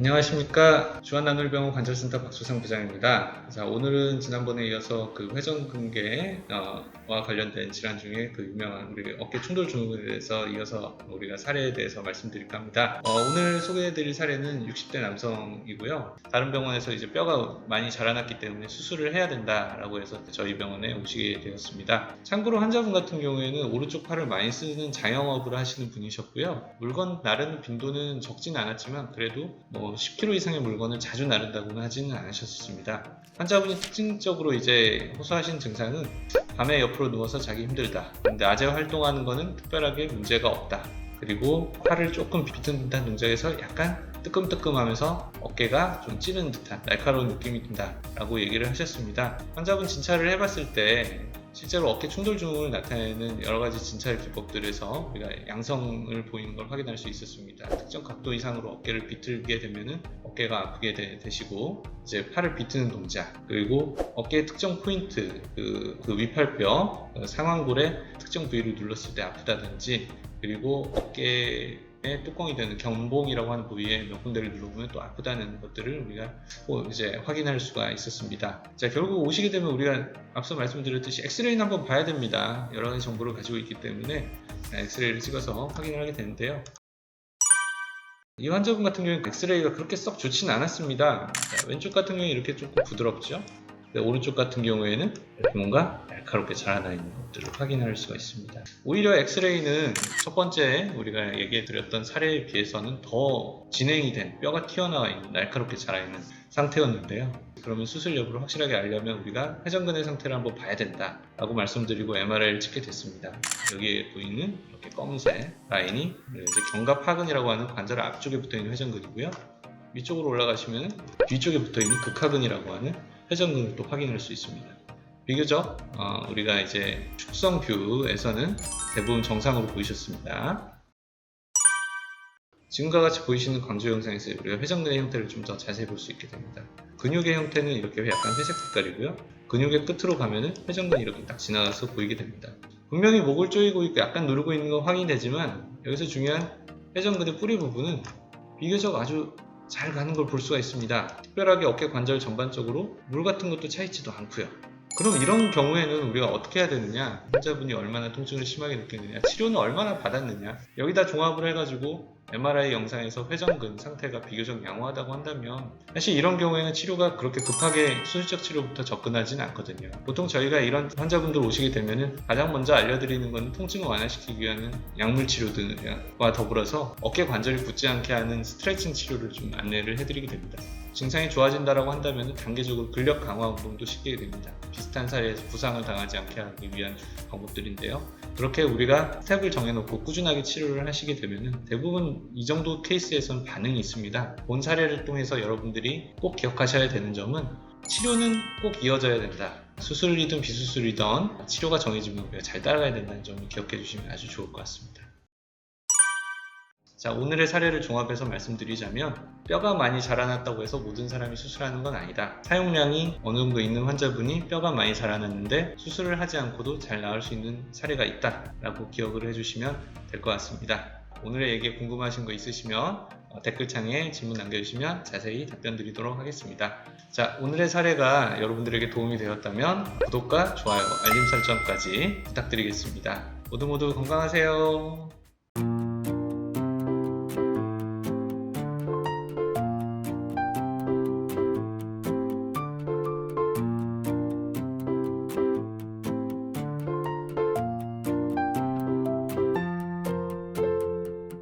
안녕하십니까 주한나눌병원 관절센터 박수상 부장입니다. 자 오늘은 지난번에 이어서 그 회전근개와 관련된 질환 중에 그 유명한 우리 어깨 충돌 증후군에 대해서 이어서 우리가 사례에 대해서 말씀드릴까 합니다. 어, 오늘 소개해드릴 사례는 60대 남성이고요. 다른 병원에서 이제 뼈가 많이 자라났기 때문에 수술을 해야 된다라고 해서 저희 병원에 오시게 되었습니다. 참고로 환자분 같은 경우에는 오른쪽 팔을 많이 쓰는 자영업을 하시는 분이셨고요. 물건 나르는 빈도는 적진 않았지만 그래도 뭐 10kg 이상의 물건을 자주 나른다고는 하지는 않으셨습니다. 환자분이 특징적으로 이제 호소하신 증상은 밤에 옆으로 누워서 자기 힘들다. 근데 낮에 활동하는 거는 특별하게 문제가 없다. 그리고 팔을 조금 비튼 듯한 동작에서 약간 뜨끔뜨끔하면서 어깨가 좀 찌르는 듯한 날카로운 느낌이 든다라고 얘기를 하셨습니다. 환자분 진찰을 해봤을 때 실제로 어깨 충돌 증후를 나타내는 여러 가지 진찰 기법들에서 우리가 양성을 보이는 걸 확인할 수 있었습니다. 특정 각도 이상으로 어깨를 비틀게 되면은 어깨가 아프게 되, 시고 이제 팔을 비트는 동작 그리고 어깨의 특정 포인트 그, 그 위팔뼈 그 상완골의 특정 부위를 눌렀을 때 아프다든지 그리고 어깨에 뚜껑이 되는 경봉이라고 하는 부위에 몇 군데를 눌러보면 또 아프다는 것들을 우리가 또 이제 확인할 수가 있었습니다. 자, 결국 오시게 되면 우리가 앞서 말씀드렸듯이 엑스레이는 한번 봐야 됩니다. 여러 가지 정보를 가지고 있기 때문에 엑스레이를 찍어서 확인을 하게 되는데요. 이 환자분 같은 경우는 엑스레이가 그렇게 썩 좋지는 않았습니다. 자, 왼쪽 같은 경우에 이렇게 조금 부드럽죠. 오른쪽 같은 경우에는 이렇게 뭔가 날카롭게 자라나 있는 것들을 확인할 수가 있습니다. 오히려 엑스레이는 첫 번째 우리가 얘기해 드렸던 사례에 비해서는 더 진행이 된 뼈가 튀어나와 있는 날카롭게 자라 있는 상태였는데요. 그러면 수술 여부를 확실하게 알려면 우리가 회전근의 상태를 한번 봐야 된다라고 말씀드리고 MRI를 찍게 됐습니다. 여기에 보이는 이렇게 검은색 라인이 이제 견갑하근이라고 하는 관절 앞쪽에 붙어 있는 회전근이고요. 위쪽으로 올라가시면 뒤쪽에 붙어 있는 극하근이라고 하는 회전근을 또 확인할 수 있습니다. 비교적 어, 우리가 이제 축성 뷰에서는 대부분 정상으로 보이셨습니다. 지금과 같이 보이시는 강조 영상에서 우리가 회전근의 형태를 좀 더 자세히 볼 수 있게 됩니다. 근육의 형태는 이렇게 약간 회색 색깔이고요. 근육의 끝으로 가면은 회전근이 이렇게 딱 지나가서 보이게 됩니다. 분명히 목을 조이고 있고 약간 누르고 있는 건 확인되지만 여기서 중요한 회전근의 뿌리 부분은 비교적 아주 잘 가는 걸 볼 수가 있습니다. 특별하게 어깨 관절 전반적으로 물 같은 것도 차있지도 않고요. 그럼 이런 경우에는 우리가 어떻게 해야 되느냐? 환자분이 얼마나 통증을 심하게 느꼈느냐? 치료는 얼마나 받았느냐? 여기다 종합을 해가지고 MRI 영상에서 회전근 상태가 비교적 양호하다고 한다면 사실 이런 경우에는 치료가 그렇게 급하게 수술적 치료부터 접근하지는 않거든요. 보통 저희가 이런 환자분들 오시게 되면은 가장 먼저 알려드리는 건 통증을 완화시키기 위한 약물 치료들과 더불어서 어깨 관절이 붙지 않게 하는 스트레칭 치료를 좀 안내를 해드리게 됩니다. 증상이 좋아진다라고 한다면 단계적으로 근력 강화 운동도 시키게 됩니다. 비슷한 사례에서 부상을 당하지 않게 하기 위한 방법들인데요. 그렇게 우리가 스텝을 정해놓고 꾸준하게 치료를 하시게 되면 대부분 이 정도 케이스에서는 반응이 있습니다. 본 사례를 통해서 여러분들이 꼭 기억하셔야 되는 점은 치료는 꼭 이어져야 된다. 수술이든 비수술이든 치료가 정해지면 잘 따라가야 된다는 점을 기억해 주시면 아주 좋을 것 같습니다. 자, 오늘의 사례를 종합해서 말씀드리자면 뼈가 많이 자라났다고 해서 모든 사람이 수술하는 건 아니다. 사용량이 어느 정도 있는 환자분이 뼈가 많이 자라났는데 수술을 하지 않고도 잘 나을 수 있는 사례가 있다 라고 기억을 해주시면 될 것 같습니다. 오늘의 얘기에 궁금하신 거 있으시면 어, 댓글창에 질문 남겨주시면 자세히 답변 드리도록 하겠습니다. 자, 오늘의 사례가 여러분들에게 도움이 되었다면 구독과 좋아요, 알림 설정까지 부탁드리겠습니다. 모두 모두 건강하세요.